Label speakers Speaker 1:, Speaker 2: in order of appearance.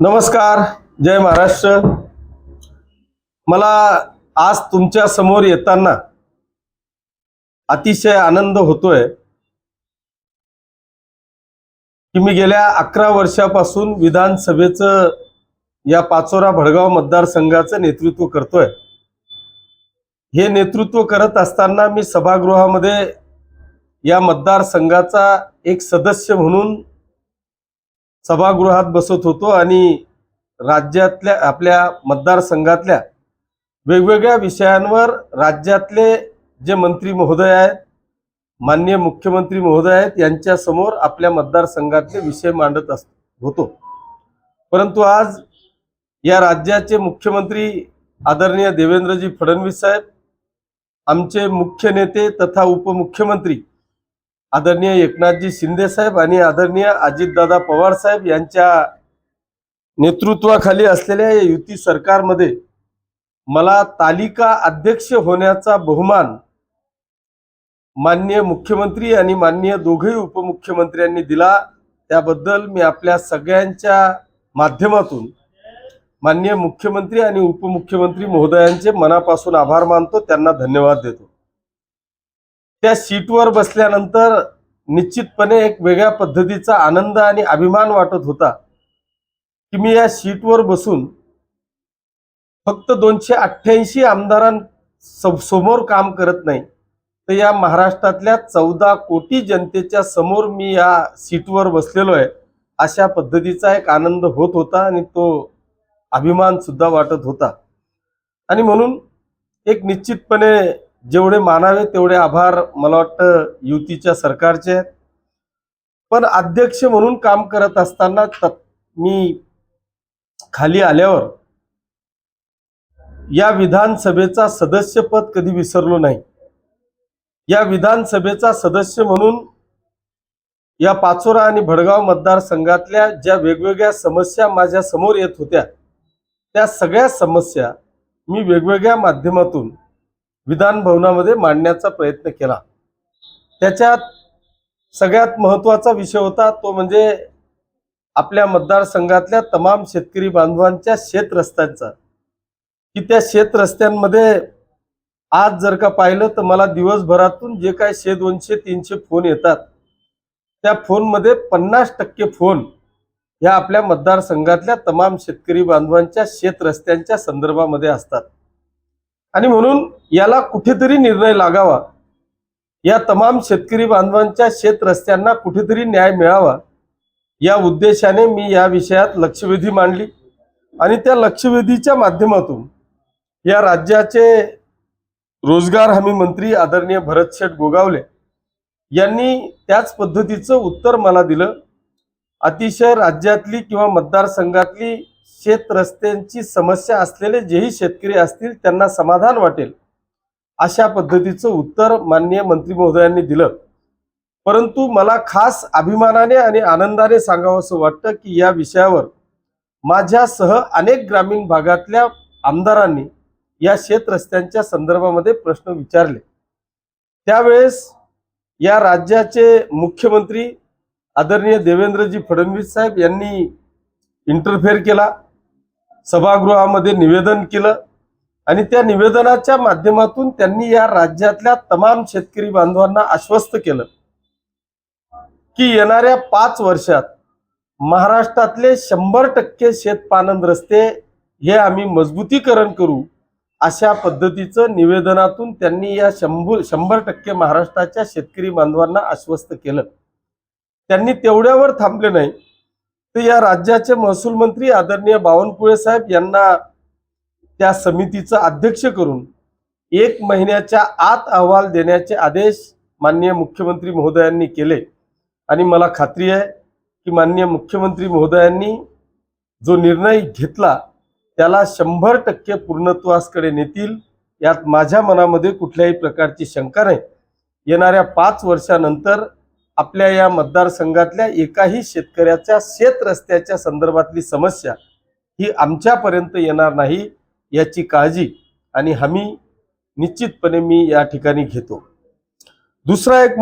Speaker 1: नमस्कार जय महाराष्ट्र. मला आज तुमच्यासमोर येताना अतिशय आनंद होतोय की मी गेल्या अकरा वर्षापासून विधानसभेचं या पाचोरा भडगाव मतदारसंघाचं नेतृत्व करतोय. हे नेतृत्व करत असताना मी सभागृहामध्ये या मतदारसंघाचा एक सदस्य म्हणून सभागृहात बसत होतो आणि राज्यातल्या आपल्या मतदारसंघातल्या वेगवेगळ्या विषयांवर राज्यातले जे मंत्री महोदय आहेत माननीय मुख्यमंत्री महोदय आहेत यांच्यासमोर आपल्या मतदारसंघातले विषय मांडत अस होतो. परंतु आज या राज्याचे मुख्यमंत्री आदरणीय देवेंद्रजी फडणवीस साहेब आमचे मुख्य नेते तथा उपमुख्यमंत्री आदरणीय एकनाथजी शिंदे साहेब आणि आदरणीय अजितदादा पवार साहेब यांच्या नेतृत्वाखाली असलेल्या या युती सरकारमध्ये मला तालिका अध्यक्ष होण्याचा बहुमान माननीय मुख्यमंत्री आणि माननीय दोघेही उपमुख्यमंत्र्यांनी दिला. त्याबद्दल मी आपल्या सगळ्यांच्या माध्यमातून माननीय मुख्यमंत्री आणि उपमुख्यमंत्री महोदयांचे मनापासून आभार मानतो. त्यांना धन्यवाद देतो. त्या सीटवर बसल्यानंतर निश्चितपणे एक वेगळ्या पद्धतीचा आनंद आणि अभिमान वाटत होता की मी या सीटवर बसून फक्त दोनशे अठ्ठ्याऐंशी आमदारां समोर काम करत नाही तर या महाराष्ट्रातल्या चौदा कोटी जनतेच्या समोर मी या सीटवर बसलेलो आहे अशा पद्धतीचा एक आनंद होत होता आणि तो अभिमान सुद्धा वाटत होता. आणि म्हणून एक निश्चितपणे जेवढे मानावे तेवढे आभार मला वाटतं युतीच्या सरकारचे आहेत. पण अध्यक्ष म्हणून काम करत असताना त- मी खाली आल्यावर या विधानसभेचा सदस्यपद कधी विसरलो नाही. या विधानसभेचा सदस्य म्हणून या पाचोरा आणि भडगाव मतदारसंघातल्या ज्या वेगवेगळ्या समस्या माझ्यासमोर येत होत्या त्या सगळ्या समस्या मी वेगवेगळ्या माध्यमातून विधान भवनामध्ये मांडण्याचा प्रयत्न केला. त्याच्यात सगळ्यात महत्त्वाचा विषय होता तो म्हणजे आपल्या मतदारसंघातल्या तमाम शेतकरी बांधवांच्या शेतरस्त्यांचा. की त्या शेत रस्त्यांमध्ये आज जर का पाहिलं तर मला दिवसभरातून जे काय शे दोनशे तीनशे फोन येतात त्या फोनमध्ये पन्नास टक्के फोन ह्या आपल्या मतदारसंघातल्या तमाम शेतकरी बांधवांच्या शेतरस्त्यांच्या संदर्भामध्ये असतात. आणि म्हणून याला कुठेतरी निर्णय लागावा. या तमाम शेतकरी बांधवांच्या शेत रस्त्यांना कुठेतरी न्याय मिळावा. या उद्देशाने मी या विषयात लक्षवेधी मांडली. आणि त्या लक्षवेधीच्या माध्यमातून या राज्याचे रोजगार हमी मंत्री आदरणीय भरतशेठ गोगावले यांनी त्याच पद्धतीचं उत्तर मला दिलं. अतिशय राज्यातली किंवा मतदारसंघातली शेत रस्त्यांची समस्या असलेले जेही शेतकरी असतील त्यांना समाधान वाटेल. अशा पद्धतीचं उत्तर माननीय मंत्री महोदयांनी दिलं. परंतु मला खास अभिमानाने आणि आनंदाने सांगावं असं वाटतं की या विषयावर माझ्यासह अनेक ग्रामीण भागातल्या आमदारांनी या शेत रस्त्यांच्या संदर्भामध्ये प्रश्न विचारले. त्यावेळेस या राज्याचे मुख्यमंत्री आदरणीय देवेंद्रजी फडणवीस साहेब यांनी इंटरफेअर केला सभागृहामध्ये निवेदन केलं आणि त्या निवेदनाच्या माध्यमातून त्यांनी या राज्यातल्या तमाम शेतकरी बांधवांना आश्वस्त केलं की येणाऱ्या पाच वर्षात महाराष्ट्रातले शंभर टक्के शेतपानंद रस्ते हे आम्ही मजबूतीकरण करू अशा पद्धतीचं निवेदनातून त्यांनी या शंभर शंभर टक्के महाराष्ट्राच्या शेतकरी बांधवांना आश्वस्त केलं. त्यांनी तेवढ्यावर थांबले नाही. तर या राज्याचे महसूल मंत्री आदरणीय बावनकुळे साहेब यांना त्या समितीचं अध्यक्ष करून एक महिन्याच्या आत अहवाल देण्याचे आदेश माननीय मुख्यमंत्री महोदयांनी केले. आणि मला खात्री आहे की माननीय मुख्यमंत्री महोदयांनी जो निर्णय घेतला त्याला शंभर टक्के पूर्णत्वासकडे नेतील यात माझ्या मनामध्ये कुठल्याही प्रकारची शंका नाही. येणाऱ्या पाच वर्षानंतर आपल्या या मतदारसंघातल्या एकाही शेतकऱ्याच्या शेत रस्त्याच्या संदर्भातली समस्या ही आमच्यापर्यंत येणार नाही याची काळजी आणि हमी निश्चितपणे मी या ठिकाणी घेतो. दुसरा एक